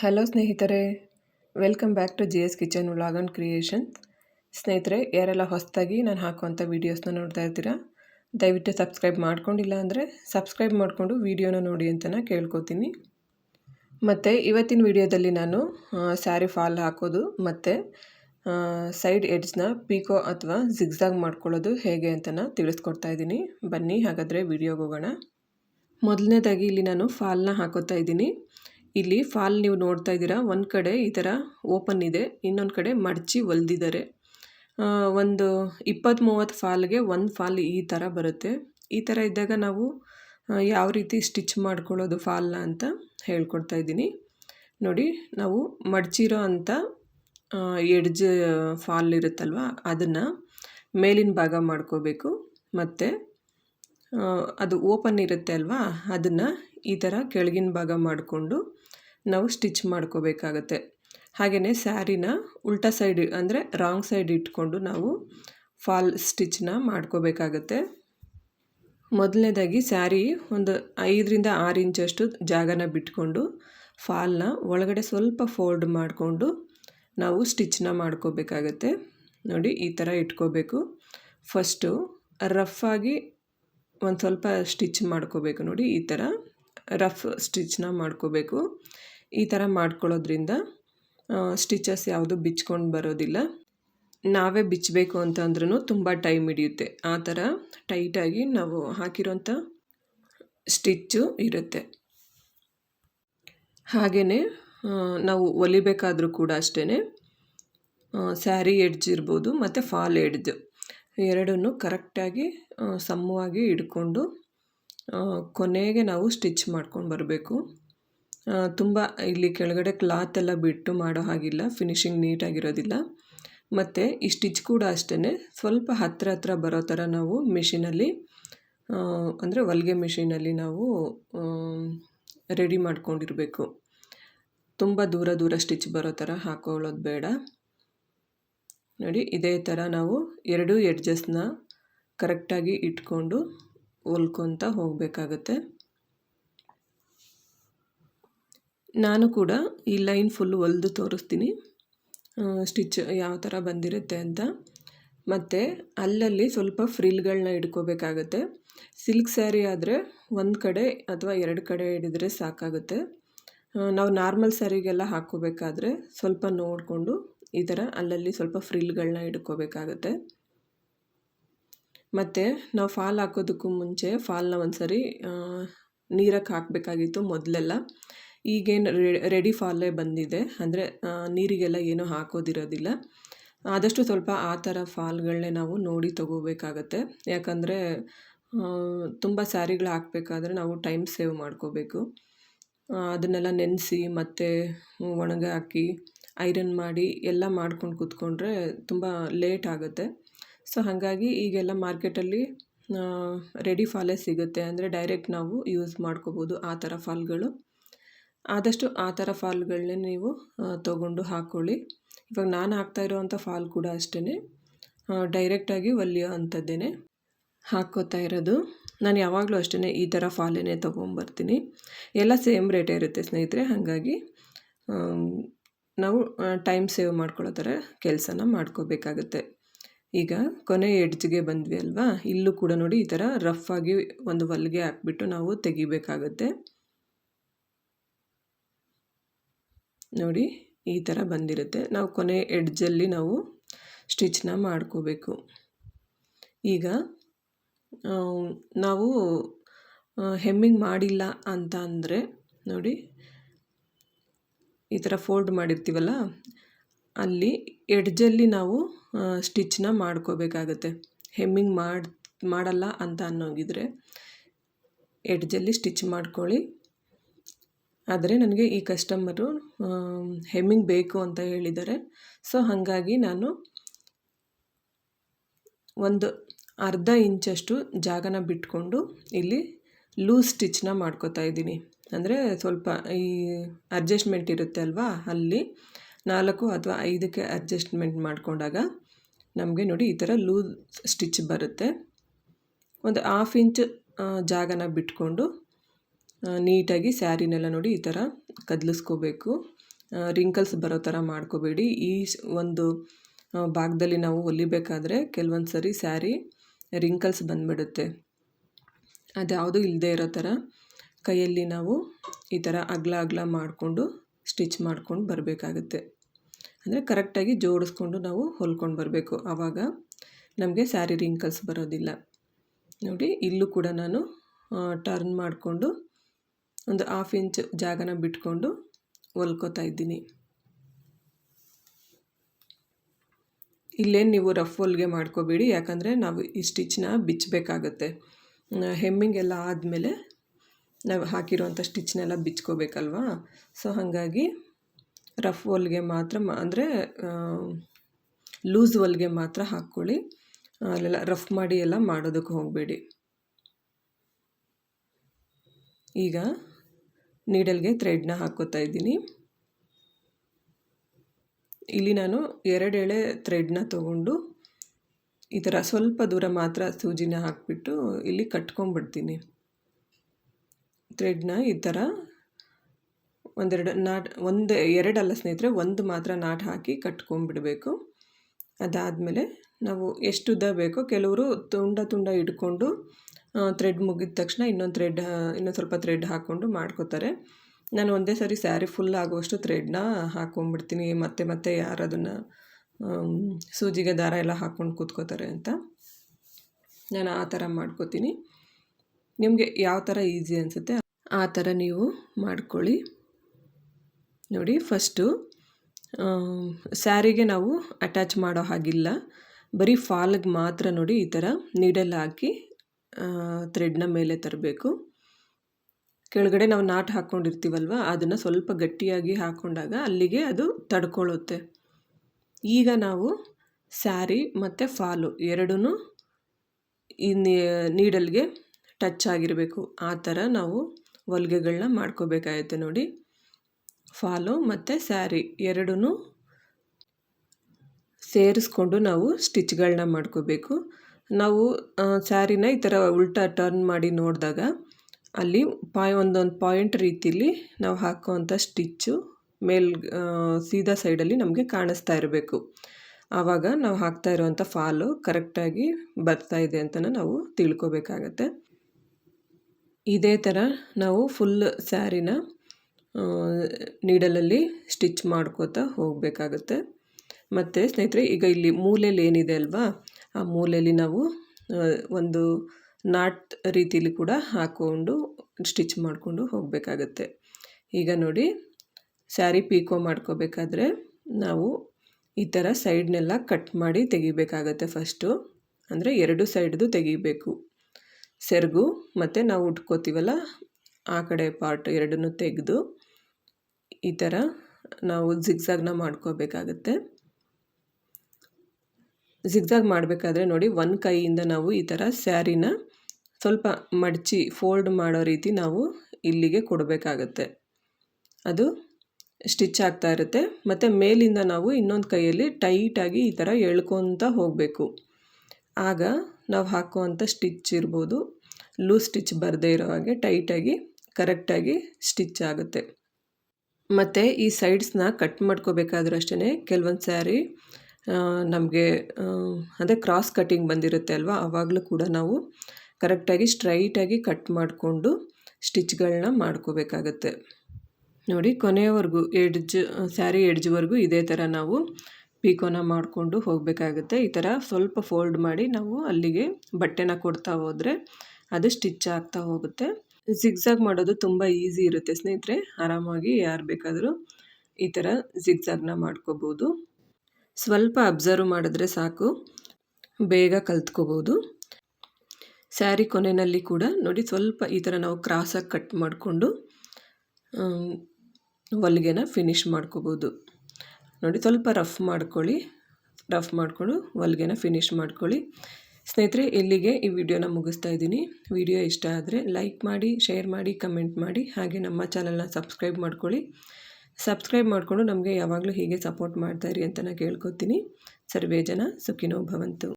Hello ಸ್ನೇಹಿತರೆ, welcome back to G S kitchen vlog creation. ಸ್ನೇಹಿತರೆ, ಯಾರೆಲ್ಲ ಹೊಸದಾಗಿ ನಾನು ಹಾಕುವಂಥ ವೀಡಿಯೋಸ್ನ ನೋಡ್ತಾ ಇರ್ತೀರಾ, ದಯವಿಟ್ಟು ಸಬ್ಸ್ಕ್ರೈಬ್ ಮಾಡ್ಕೊಂಡಿಲ್ಲ ಅಂದರೆ ಸಬ್ಸ್ಕ್ರೈಬ್ ಮಾಡಿಕೊಂಡು ವೀಡಿಯೋನ ನೋಡಿ ಅಂತ ಕೇಳ್ಕೊತೀನಿ. ಮತ್ತು ಇವತ್ತಿನ ವೀಡಿಯೋದಲ್ಲಿ ನಾನು ಸ್ಯಾರಿ ಫಾಲ್ ಹಾಕೋದು, ಮತ್ತು ಸೈಡ್ ಎಡ್ಜ್ನ ಪೀಕೋ ಅಥವಾ ಜಿಗ್ಸಾಗ್ ಮಾಡ್ಕೊಳ್ಳೋದು ಹೇಗೆ ಅಂತ ತಿಳಿಸ್ಕೊಡ್ತಾ ಇದ್ದೀನಿ. ಬನ್ನಿ ಹಾಗಾದರೆ ವೀಡಿಯೋಗೆ ಹೋಗೋಣ. ಮೊದಲನೇದಾಗಿ ಇಲ್ಲಿ ನಾನು ಫಾಲ್ನ ಹಾಕೋತಾ ಇದ್ದೀನಿ. ಇಲ್ಲಿ ಫಾಲ್ ನೀವು ನೋಡ್ತಾ ಇದ್ದೀರಾ, ಒಂದು ಕಡೆ ಈ ಥರ ಓಪನ್ ಇದೆ, ಇನ್ನೊಂದು ಕಡೆ ಮಡಚಿ ಹೊಲ್ದಿದ್ದಾರೆ. ಒಂದು ಇಪ್ಪತ್ತು ಮೂವತ್ತು ಫಾಲ್ಗೆ ಒಂದು ಫಾಲ್ ಈ ಥರ ಬರುತ್ತೆ. ಈ ಥರ ಇದ್ದಾಗ ನಾವು ಯಾವ ರೀತಿ ಸ್ಟಿಚ್ ಮಾಡ್ಕೊಳ್ಳೋದು ಫಾಲ್ನ ಅಂತ ಹೇಳ್ಕೊಡ್ತಾ ಇದ್ದೀನಿ. ನೋಡಿ, ನಾವು ಮಡಚಿರೋ ಅಂಥ ಎಡ್ಜ್ ಫಾಲ್ ಇರುತ್ತಲ್ವ, ಅದನ್ನು ಮೇಲಿನ ಭಾಗ ಮಾಡ್ಕೋಬೇಕು. ಮತ್ತು ಅದು ಓಪನ್ ಇರುತ್ತೆ ಅಲ್ವಾ, ಅದನ್ನು ಈ ಥರ ಕೆಳಗಿನ ಭಾಗ ಮಾಡಿಕೊಂಡು ನಾವು ಸ್ಟಿಚ್ ಮಾಡ್ಕೋಬೇಕಾಗತ್ತೆ. ಹಾಗೆಯೇ ಸ್ಯಾರಿನ ಉಲ್ಟಾ ಸೈಡ್ ಅಂದರೆ ರಾಂಗ್ ಸೈಡ್ ಇಟ್ಕೊಂಡು ನಾವು ಫಾಲ್ ಸ್ಟಿಚ್ನ ಮಾಡ್ಕೋಬೇಕಾಗತ್ತೆ. ಮೊದಲನೇದಾಗಿ ಸ್ಯಾರಿ ಒಂದು ಐದರಿಂದ ಆರು ಇಂಚಷ್ಟು ಜಾಗನ ಬಿಟ್ಕೊಂಡು ಫಾಲ್ನ ಒಳಗಡೆ ಸ್ವಲ್ಪ ಫೋಲ್ಡ್ ಮಾಡಿಕೊಂಡು ನಾವು ಸ್ಟಿಚ್ನ ಮಾಡ್ಕೋಬೇಕಾಗತ್ತೆ. ನೋಡಿ, ಈ ಥರ ಇಟ್ಕೋಬೇಕು. ಫಸ್ಟು ರಫಾಗಿ ಒಂದು ಸ್ವಲ್ಪ ಸ್ಟಿಚ್ ಮಾಡ್ಕೋಬೇಕು. ನೋಡಿ, ಈ ಥರ ರಫ್ ಸ್ಟಿಚ್ನ ಮಾಡ್ಕೋಬೇಕು. ಈ ಥರ ಮಾಡ್ಕೊಳ್ಳೋದ್ರಿಂದ ಸ್ಟಿಚಸ್ ಯಾವುದು ಬಿಚ್ಕೊಂಡು ಬರೋದಿಲ್ಲ. ನಾವೇ ಬಿಚ್ಚಬೇಕು ಅಂತಂದ್ರೂ ತುಂಬ ಟೈಮ್ ಹಿಡಿಯುತ್ತೆ. ಆ ಥರ ಟೈಟಾಗಿ ನಾವು ಹಾಕಿರೋಂಥ ಸ್ಟಿಚ್ಚು ಇರುತ್ತೆ. ಹಾಗೆಯೇ ನಾವು ಹೊಲಿಬೇಕಾದ್ರೂ ಕೂಡ ಅಷ್ಟೇ ಸ್ಯಾರಿ ಎಡ್ಜ್ ಇರ್ಬೋದು ಮತ್ತು ಫಾಲ್ ಎಡ್ಜ್ ಎರಡನ್ನೂ ಕರೆಕ್ಟಾಗಿ ಸಮವಾಗಿ ಹಿಡ್ಕೊಂಡು ಕೊನೆಗೆ ನಾವು ಸ್ಟಿಚ್ ಮಾಡ್ಕೊಂಡು ಬರಬೇಕು. ತುಂಬ ಇಲ್ಲಿ ಕೆಳಗಡೆ ಕ್ಲಾತ್ ಎಲ್ಲ ಬಿಟ್ಟು ಮಾಡೋ ಹಾಗಿಲ್ಲ ಫಿನಿಶಿಂಗ್ ನೀಟಾಗಿರೋದಿಲ್ಲ ಮತ್ತು ಈ ಸ್ಟಿಚ್ ಕೂಡ ಅಷ್ಟೇ ಸ್ವಲ್ಪ ಹತ್ತಿರ ಹತ್ರ ಬರೋ ಥರ ನಾವು ಮಿಷಿನಲ್ಲಿ ಅಂದರೆ ಹೊಲಿಗೆ ಮಿಷಿನಲ್ಲಿ ನಾವು ರೆಡಿ ಮಾಡ್ಕೊಂಡಿರಬೇಕು. ತುಂಬ ದೂರ ದೂರ ಸ್ಟಿಚ್ ಬರೋ ಥರ ಹಾಕೊಳ್ಳೋದು ಬೇಡ. ನೋಡಿ, ಇದೇ ಥರ ನಾವು ಎರಡೂ ಎಡ್ಜಸ್ನ ಕರೆಕ್ಟಾಗಿ ಇಟ್ಕೊಂಡು ಹೊಲ್ಕೊತ ಹೋಗಬೇಕಾಗತ್ತೆ. ನಾನು ಕೂಡ ಈ ಲೈನ್ ಫುಲ್ ಹೊಲ್ದು ತೋರಿಸ್ತೀನಿ. ಸ್ಟಿಚ್ ಯಾವ ಥರ ಬಂದಿರುತ್ತೆ ಅಂತ. ಮತ್ತು ಅಲ್ಲಲ್ಲಿ ಸ್ವಲ್ಪ ಫ್ರಿಲ್ಗಳನ್ನ ಇಟ್ಕೋಬೇಕಾಗತ್ತೆ. ಸಿಲ್ಕ್ ಸ್ಯಾರಿ ಆದರೆ ಒಂದು ಕಡೆ ಅಥವಾ ಎರಡು ಕಡೆ ಹಿಡಿದ್ರೆ ಸಾಕಾಗುತ್ತೆ. ನಾವು ನಾರ್ಮಲ್ ಸ್ಯಾರಿಗೆಲ್ಲ ಹಾಕೋಬೇಕಾದ್ರೆ ಸ್ವಲ್ಪ ನೋಡಿಕೊಂಡು ಈ ಥರ ಅಲ್ಲಲ್ಲಿ ಸ್ವಲ್ಪ ಫ್ರಿಲ್ಗಳನ್ನ ಇಟ್ಕೋಬೇಕಾಗತ್ತೆ. ಮತ್ತು ನಾವು ಫಾಲ್ ಹಾಕೋದಕ್ಕೂ ಮುಂಚೆ ಫಾಲ್ನ ಒಂದು ಸರಿ ನೀರಕ್ಕೆ ಹಾಕಬೇಕಾಗಿತ್ತು ಮೊದಲೆಲ್ಲ. ಈಗೇನು ರೆಡಿ ಫಾಲೇ ಬಂದಿದೆ. ಅಂದರೆ ನೀರಿಗೆಲ್ಲ ಏನೂ ಹಾಕೋದಿರೋದಿಲ್ಲ. ಆದಷ್ಟು ಸ್ವಲ್ಪ ಆ ಥರ ಫಾಲ್ಗಳನ್ನೇ ನಾವು ನೋಡಿ ತೊಗೋಬೇಕಾಗತ್ತೆ. ಯಾಕಂದರೆ ತುಂಬ ಸ್ಯಾರಿಗಳು ಹಾಕಬೇಕಾದ್ರೆ ನಾವು ಟೈಮ್ ಸೇವ್ ಮಾಡ್ಕೋಬೇಕು. ಅದನ್ನೆಲ್ಲ ನೆನೆಸಿ ಮತ್ತು ಒಣಗಿ ಹಾಕಿ, ಐರನ್ ಮಾಡಿ ಎಲ್ಲ ಮಾಡ್ಕೊಂಡು ಕೂತ್ಕೊಂಡ್ರೆ ತುಂಬ ಲೇಟ್ ಆಗುತ್ತೆ. ಸೊ, ಹಾಗಾಗಿ ಈಗೆಲ್ಲ ಮಾರ್ಕೆಟಲ್ಲಿ ರೆಡಿ ಫಾಲೇ ಸಿಗುತ್ತೆ. ಅಂದರೆ ಡೈರೆಕ್ಟ್ ನಾವು ಯೂಸ್ ಮಾಡ್ಕೋಬೋದು ಆ ಥರ ಫಾಲ್ಗಳು. ಆದಷ್ಟು ಆ ಥರ ಫಾಲ್ಗಳನ್ನೇ ನೀವು ತಗೊಂಡು ಹಾಕ್ಕೊಳ್ಳಿ ಇವಾಗ ನಾನು ಹಾಕ್ತಾ ಇರೋವಂಥ ಫಾಲ್ ಕೂಡ ಅಷ್ಟೇ ಡೈರೆಕ್ಟಾಗಿ ಹೊಲಿಯೋ ಅಂಥದ್ದೇ ಹಾಕ್ಕೋತಾ ಇರೋದು. ನಾನು ಯಾವಾಗಲೂ ಅಷ್ಟೇ ಈ ಥರ ಫಾಲೇನೆ ತೊಗೊಂಬರ್ತೀನಿ. ಎಲ್ಲ ಸೇಮ್ ರೇಟೇ ಇರುತ್ತೆ ಸ್ನೇಹಿತರೆ, ಹಾಗಾಗಿ ನಾವು ಟೈಮ್ ಸೇವ್ ಮಾಡ್ಕೊಳ್ಳೋ ಥರ ಕೆಲಸನ ಮಾಡ್ಕೋಬೇಕಾಗತ್ತೆ. ಈಗ ಕೊನೆ ಎಡ್ಜ್ಗೆ ಬಂದ್ವಿ ಅಲ್ವಾ? ಇಲ್ಲೂ ಕೂಡ ನೋಡಿ ಈ ಥರ ರಫ್ ಆಗಿ ಒಂದು ಹೊಲಿಗೆ ಹಾಕ್ಬಿಟ್ಟು ನಾವು ತೆಗಿಬೇಕಾಗತ್ತೆ. ನೋಡಿ ಈ ಥರ ಬಂದಿರುತ್ತೆ. ನಾವು ಕೊನೆ ಎಡ್ಜಲ್ಲಿ ನಾವು ಸ್ಟಿಚ್ನ ಮಾಡ್ಕೋಬೇಕು. ಈಗ ನಾವು ಹೆಮ್ಮಿಂಗ್ ಮಾಡಿಲ್ಲ ಅಂತ ಅಂದರೆ, ನೋಡಿ, ಈ ಥರ ಫೋಲ್ಡ್ ಮಾಡಿರ್ತೀವಲ್ಲ, ಅಲ್ಲಿ ಎಡ್ಜಲ್ಲಿ ನಾವು ಸ್ಟಿಚ್ನ ಮಾಡ್ಕೋಬೇಕಾಗತ್ತೆ. ಹೆಮ್ಮಿಂಗ್ ಮಾಡಿ, ಮಾಡಲ್ಲ ಅಂತ ಅನ್ನೋಗಿದ್ರೆ, ಎಡ್ಜಲ್ಲಿ ಸ್ಟಿಚ್ ಮಾಡ್ಕೊಳ್ಳಿ. ಆದರೆ ನನಗೆ ಈ ಕಸ್ಟಮರು ಹೆಮ್ಮಿಂಗ್ ಬೇಕು ಅಂತ ಹೇಳಿದ್ದಾರೆ. ಸೊ ಹಾಗಾಗಿ ನಾನು ಒಂದು ಅರ್ಧ ಇಂಚಷ್ಟು ಜಾಗನ ಬಿಟ್ಕೊಂಡು ಇಲ್ಲಿ ಲೂಸ್ ಸ್ಟಿಚ್ನ ಮಾಡ್ಕೋತಾ ಇದ್ದೀನಿ. ಅಂದರೆ ಸ್ವಲ್ಪ ಈ ಅಡ್ಜಸ್ಟ್ಮೆಂಟ್ ಇರುತ್ತೆ ಅಲ್ವಾ? ಅಲ್ಲಿ ನಾಲ್ಕು ಅಥವಾ ಐದಕ್ಕೆ ಅಡ್ಜಸ್ಟ್ಮೆಂಟ್ ಮಾಡಿಕೊಂಡಾಗ ನಮಗೆ ನೋಡಿ ಈ ಥರ ಲೂಸ್ ಸ್ಟಿಚ್ ಬರುತ್ತೆ. ಒಂದು ಹಾಫ್ ಇಂಚ್ ಜಾಗನ ಬಿಟ್ಕೊಂಡು ನೀಟಾಗಿ ಸ್ಯಾರಿನೆಲ್ಲ ನೋಡಿ ಈ ಥರ ಕದಲಿಸ್ಕೋಬೇಕು. ರಿಂಕಲ್ಸ್ ಬರೋ ಥರ ಮಾಡ್ಕೋಬೇಡಿ. ಈ ಒಂದು ಭಾಗದಲ್ಲಿ ನಾವು ಹೊಲಿಬೇಕಾದ್ರೆ ಕೆಲವೊಂದು ಸರಿ ಸ್ಯಾರಿ ರಿಂಕಲ್ಸ್ ಬಂದ್ಬಿಡುತ್ತೆ. ಅದ್ಯಾವುದು ಇಲ್ಲದೆ ಇರೋ ಥರ ಕೈಯಲ್ಲಿ ನಾವು ಈ ಥರ ಅಗ್ಲ ಅಗ್ಲ ಮಾಡಿಕೊಂಡು ಸ್ಟಿಚ್ ಮಾಡ್ಕೊಂಡು ಬರಬೇಕಾಗುತ್ತೆ. ಅಂದರೆ ಕರೆಕ್ಟಾಗಿ ಜೋಡಿಸ್ಕೊಂಡು ನಾವು ಹೊಲ್ಕೊಂಡು ಬರಬೇಕು. ಆವಾಗ ನಮಗೆ ಸ್ಯಾರಿ ರಿಂಕಲ್ಸ್ ಬರೋದಿಲ್ಲ. ನೋಡಿ, ಇಲ್ಲೂ ಕೂಡ ನಾನು ಟರ್ನ್ ಮಾಡಿಕೊಂಡು ಒಂದು ಹಾಫ್ ಇಂಚ್ ಜಾಗನ ಬಿಟ್ಕೊಂಡು ಹೊಲ್ಕೋತಾ ಇದ್ದೀನಿ. ಇಲ್ಲೇನು ನೀವು ರಫ್ ಹೊಲ್ಗೆ ಮಾಡ್ಕೋಬೇಡಿ, ಯಾಕಂದರೆ ನಾವು ಈ ಸ್ಟಿಚ್ನ ಬಿಚ್ಚಬೇಕಾಗತ್ತೆ ಹೆಮ್ಮಿಂಗ್ ಎಲ್ಲ ಆದಮೇಲೆ ನಾವು ಹಾಕಿರೋವಂಥ ಸ್ಟಿಚ್ನೆಲ್ಲ ಬಿಚ್ಕೋಬೇಕಲ್ವಾ? ಸೊ ಹಾಗಾಗಿ ರಫ್ ಹೊಲ್ಗೆ ಮಾತ್ರ ಅಂದರೆ ಲೂಸ್ ಹೊಲ್ಗೆ ಮಾತ್ರ ಹಾಕ್ಕೊಳ್ಳಿ. ಅಲ್ಲೆಲ್ಲ ರಫ್ ಮಾಡಿ ಎಲ್ಲ ಮಾಡೋದಕ್ಕೆ ಹೋಗಬೇಡಿ. ಈಗ ನೀಡಲ್ಗೆ ಥ್ರೆಡ್ನ ಹಾಕ್ಕೋತಾ ಇದ್ದೀನಿ. ಇಲ್ಲಿ ನಾನು ಎರಡು ಎಳೆ ಥ್ರೆಡ್ನ ತಗೊಂಡು ಈ ಥರ ಸ್ವಲ್ಪ ದೂರ ಮಾತ್ರ ಸೂಜಿನ ಹಾಕಿಬಿಟ್ಟು ಇಲ್ಲಿ ಕಟ್ಕೊಂಡ್ಬಿಡ್ತೀನಿ. ಥ್ರೆಡ್ನ ಈ ಥರ ಒಂದೆರಡು ನಾಟ್, ಒಂದು, ಎರಡಲ್ಲ ಸ್ನೇಹಿತರೆ, ಒಂದು ಮಾತ್ರ ನಾಟ್ ಹಾಕಿ ಕಟ್ಕೊಂಡ್ಬಿಡಬೇಕು. ಅದಾದಮೇಲೆ ನಾವು ಎಷ್ಟು ಉದ್ದ ಬೇಕೋ ಕೆಲವರು ತುಂಡ ತುಂಡ ಇಟ್ಕೊಂಡು ಥ್ರೆಡ್ ಮುಗಿದ ತಕ್ಷಣ ಇನ್ನೊಂದು ಥ್ರೆಡ್ ಇನ್ನೊಂದು ಸ್ವಲ್ಪ ಥ್ರೆಡ್ ಹಾಕ್ಕೊಂಡು ಮಾಡ್ಕೋತಾರೆ. ನಾನು ಒಂದೇ ಸಾರಿ ಸ್ಯಾರಿ ಫುಲ್ ಆಗುವಷ್ಟು ಥ್ರೆಡ್ನ ಹಾಕ್ಕೊಂಡ್ಬಿಡ್ತೀನಿ ಮತ್ತೆ ಮತ್ತೆ ಯಾರು ಅದನ್ನು ಸೂಜಿಗೆ ದಾರ ಎಲ್ಲ ಹಾಕ್ಕೊಂಡು ಕೂತ್ಕೋತಾರೆ ಅಂತ ನಾನು ಆ ಥರ ಮಾಡ್ಕೋತೀನಿ. ನಿಮಗೆ ಯಾವ ಥರ ಈಸಿ ಅನಿಸುತ್ತೆ ಆ ಥರ ನೀವು ಮಾಡ್ಕೊಳ್ಳಿ. ನೋಡಿ ಫಸ್ಟು ಸ್ಯಾರಿಗೆ ನಾವು ಅಟ್ಯಾಚ್ ಮಾಡೋ ಹಾಗಿಲ್ಲ. ಬರೀ ಫಾಲ್ಗೆ ಮಾತ್ರ ನೋಡಿ ಈ ಥರ ನೀಡಲ್ ಹಾಕಿ ಥ್ರೆಡ್ನ ಮೇಲೆ ತರಬೇಕು. ಕೆಳಗಡೆ ನಾವು ನಾಟ್ ಹಾಕ್ಕೊಂಡಿರ್ತೀವಲ್ವ, ಅದನ್ನು ಸ್ವಲ್ಪ ಗಟ್ಟಿಯಾಗಿ ಹಾಕ್ಕೊಂಡಾಗ ಅಲ್ಲಿಗೆ ಅದು ತಡ್ಕೊಳ್ಳುತ್ತೆ. ಈಗ ನಾವು ಸ್ಯಾರಿ ಮತ್ತು ಫಾಲು ಎರಡೂ ಈ ನೀಡಲ್ಗೆ ಟಚ್ ಆಗಿರಬೇಕು. ಆ ಥರ ನಾವು ಹೊಲ್ಗೆಗಳನ್ನ ಮಾಡ್ಕೋಬೇಕಾಗುತ್ತೆ ನೋಡಿ. ಫಾಲು ಮತ್ತು ಸ್ಯಾರಿ ಎರಡೂ ಸೇರಿಸ್ಕೊಂಡು ನಾವು ಸ್ಟಿಚ್ಗಳನ್ನ ಮಾಡ್ಕೋಬೇಕು. ನಾವು ಸ್ಯಾರಿನ ಈ ಥರ ಉಲ್ಟಾ ಟರ್ನ್ ಮಾಡಿ ನೋಡಿದಾಗ ಅಲ್ಲಿ ಪಾಯ್, ಒಂದೊಂದು ಪಾಯಿಂಟ್ ರೀತಿಲಿ ನಾವು ಹಾಕುವಂಥ ಸ್ಟಿಚ್ಚು ಮೇಲ್ ಸೀದಾ ಸೈಡಲ್ಲಿ ನಮಗೆ ಕಾಣಿಸ್ತಾ ಇರಬೇಕು. ಆವಾಗ ನಾವು ಹಾಕ್ತಾ ಇರುವಂಥ ಫಾಲು ಕರೆಕ್ಟಾಗಿ ಬರ್ತಾ ಇದೆ ಅಂತ ನಾವು ತಿಳ್ಕೊಬೇಕಾಗತ್ತೆ. ಇದೇ ಥರ ನಾವು ಫುಲ್ ಸ್ಯಾರಿನ ನೀಡಲಲ್ಲಿ ಸ್ಟಿಚ್ ಮಾಡ್ಕೋತಾ ಹೋಗಬೇಕಾಗುತ್ತೆ. ಮತ್ತು ಸ್ನೇಹಿತರೆ, ಈಗ ಇಲ್ಲಿ ಮೂಲೆಯಲ್ಲಿ ಏನಿದೆ ಅಲ್ವಾ? ಆ ಮೂಲೆಯಲ್ಲಿ ನಾವು ಒಂದು ನಾಟ್ ರೀತಿಲಿ ಕೂಡ ಹಾಕ್ಕೊಂಡು ಸ್ಟಿಚ್ ಮಾಡಿಕೊಂಡು ಹೋಗಬೇಕಾಗತ್ತೆ. ಈಗ ನೋಡಿ, ಸ್ಯಾರಿ ಪೀಕೋ ಮಾಡ್ಕೋಬೇಕಾದ್ರೆ ನಾವು ಈ ಥರ ಸೈಡ್ನೆಲ್ಲ ಕಟ್ ಮಾಡಿ ತೆಗಿಬೇಕಾಗತ್ತೆ ಫಸ್ಟು. ಅಂದರೆ ಎರಡು ಸೈಡ್ದು ತೆಗಿಬೇಕು. ಸೆರಗು ಮತ್ತು ನಾವು ಉಟ್ಕೋತೀವಲ್ಲ, ಆ ಕಡೆ ಪಾರ್ಟ್ ಎರಡನ್ನೂ ತೆಗೆದು ಈ ಥರ ನಾವು ಜಿಗ್ಸಾಗ್ನ ಮಾಡ್ಕೋಬೇಕಾಗತ್ತೆ. ಜಿಗ್ಜಾಗ್ ಮಾಡಬೇಕಾದ್ರೆ ನೋಡಿ ಒಂದು ಕೈಯಿಂದ ನಾವು ಈ ಥರ ಸ್ಯಾರಿನ ಸ್ವಲ್ಪ ಮಡಚಿ, ಫೋಲ್ಡ್ ಮಾಡೋ ರೀತಿ ನಾವು ಇಲ್ಲಿಗೆ ಕೊಡಬೇಕಾಗತ್ತೆ. ಅದು ಸ್ಟಿಚ್ ಆಗ್ತಾ ಇರುತ್ತೆ. ಮತ್ತು ಮೇಲಿಂದ ನಾವು ಇನ್ನೊಂದು ಕೈಯಲ್ಲಿ ಟೈಟಾಗಿ ಈ ಥರ ಎಳ್ಕೊತ ಹೋಗಬೇಕು. ಆಗ ನಾವು ಹಾಕುವಂಥ ಸ್ಟಿಚ್ ಇರ್ಬೋದು. ಲೂಸ್ ಸ್ಟಿಚ್ ಬರದೇ ಇರೋ ಹಾಗೆ ಟೈಟಾಗಿ ಕರೆಕ್ಟಾಗಿ ಸ್ಟಿಚ್ ಆಗುತ್ತೆ. ಮತ್ತು ಈ ಸೈಡ್ಸ್ನ ಕಟ್ ಮಾಡ್ಕೋಬೇಕಾದ್ರೂ ಅಷ್ಟೇ ಕೆಲವೊಂದು ಸ್ಯಾರಿ ನಮಗೆ ಅದೇ ಕ್ರಾಸ್ ಕಟ್ಟಿಂಗ್ ಬಂದಿರುತ್ತೆ ಅಲ್ವಾ? ಆವಾಗಲೂ ಕೂಡ ನಾವು ಕರೆಕ್ಟಾಗಿ ಸ್ಟ್ರೈಟಾಗಿ ಕಟ್ ಮಾಡಿಕೊಂಡು ಸ್ಟಿಚ್ಗಳನ್ನ ಮಾಡ್ಕೋಬೇಕಾಗತ್ತೆ. ನೋಡಿ, ಕೊನೆಯವರೆಗೂ ಎಡ್ಜ್ ಸ್ಯಾರಿ ಎಡ್ಜ್ವರೆಗೂ ಇದೇ ಥರ ನಾವು ಪೀಕೋನ ಮಾಡಿಕೊಂಡು ಹೋಗಬೇಕಾಗುತ್ತೆ. ಈ ಥರ ಸ್ವಲ್ಪ ಫೋಲ್ಡ್ ಮಾಡಿ ನಾವು ಅಲ್ಲಿಗೆ ಬಟ್ಟೆನ ಕೊಡ್ತಾ ಹೋದರೆ ಅದು ಸ್ಟಿಚ್ ಆಗ್ತಾ ಹೋಗುತ್ತೆ. ಜಿಗ್ಝಾಗ್ ಮಾಡೋದು ತುಂಬ ಈಸಿ ಇರುತ್ತೆ ಸ್ನೇಹಿತರೆ. ಆರಾಮಾಗಿ ಯಾರು ಬೇಕಾದರೂ ಈ ಥರ ಜಿಗ್ಝಾಗ್ನ ಮಾಡ್ಕೋಬೋದು. ಸ್ವಲ್ಪ ಅಬ್ಸರ್ವ್ ಮಾಡಿದ್ರೆ ಸಾಕು. ಬೇಗ ಕಲ್ತ್ಕೋಬೋದು. ಸ್ಯಾರಿ ಕೊನೆಯಲ್ಲಿ ಕೂಡ ನೋಡಿ ಸ್ವಲ್ಪ ಈ ಥರ ನಾವು ಕ್ರಾಸಾಗಿ ಕಟ್ ಮಾಡಿಕೊಂಡು ಹೊಲಿಗೆನ ಫಿನಿಶ್ ಮಾಡ್ಕೋಬೋದು. ನೋಡಿ ಸ್ವಲ್ಪ ರಫ್ ಮಾಡ್ಕೊಳ್ಳಿ. ರಫ್ ಮಾಡಿಕೊಂಡು ಹೊಲಿಗೆನ ಫಿನಿಶ್ ಮಾಡ್ಕೊಳ್ಳಿ. ಸ್ನೇಹಿತರೆ, ಇಲ್ಲಿಗೆ ಈ ವಿಡಿಯೋನ ಮುಗಿಸ್ತಾ ಇದ್ದೀನಿ. ವಿಡಿಯೋ ಇಷ್ಟ ಆದರೆ ಲೈಕ್ ಮಾಡಿ ಶೇರ್ ಮಾಡಿ ಕಮೆಂಟ್ ಮಾಡಿ, ಹಾಗೆ ನಮ್ಮ ಚಾನಲ್ನ ಸಬ್ಸ್ಕ್ರೈಬ್ ಮಾಡ್ಕೊಳ್ಳಿ. ಸಬ್ಸ್ಕ್ರೈಬ್ ಮಾಡಿಕೊಂಡು ನಮಗೆ ಯಾವಾಗಲೂ ಹೀಗೆ ಸಪೋರ್ಟ್ ಮಾಡ್ತಾಯಿರಿ ಅಂತ ನಾನು ಕೇಳ್ಕೊತೀನಿ. ಸರ್ವೇ ಜನ ಸುಖಿನೋ ಭವಂತು.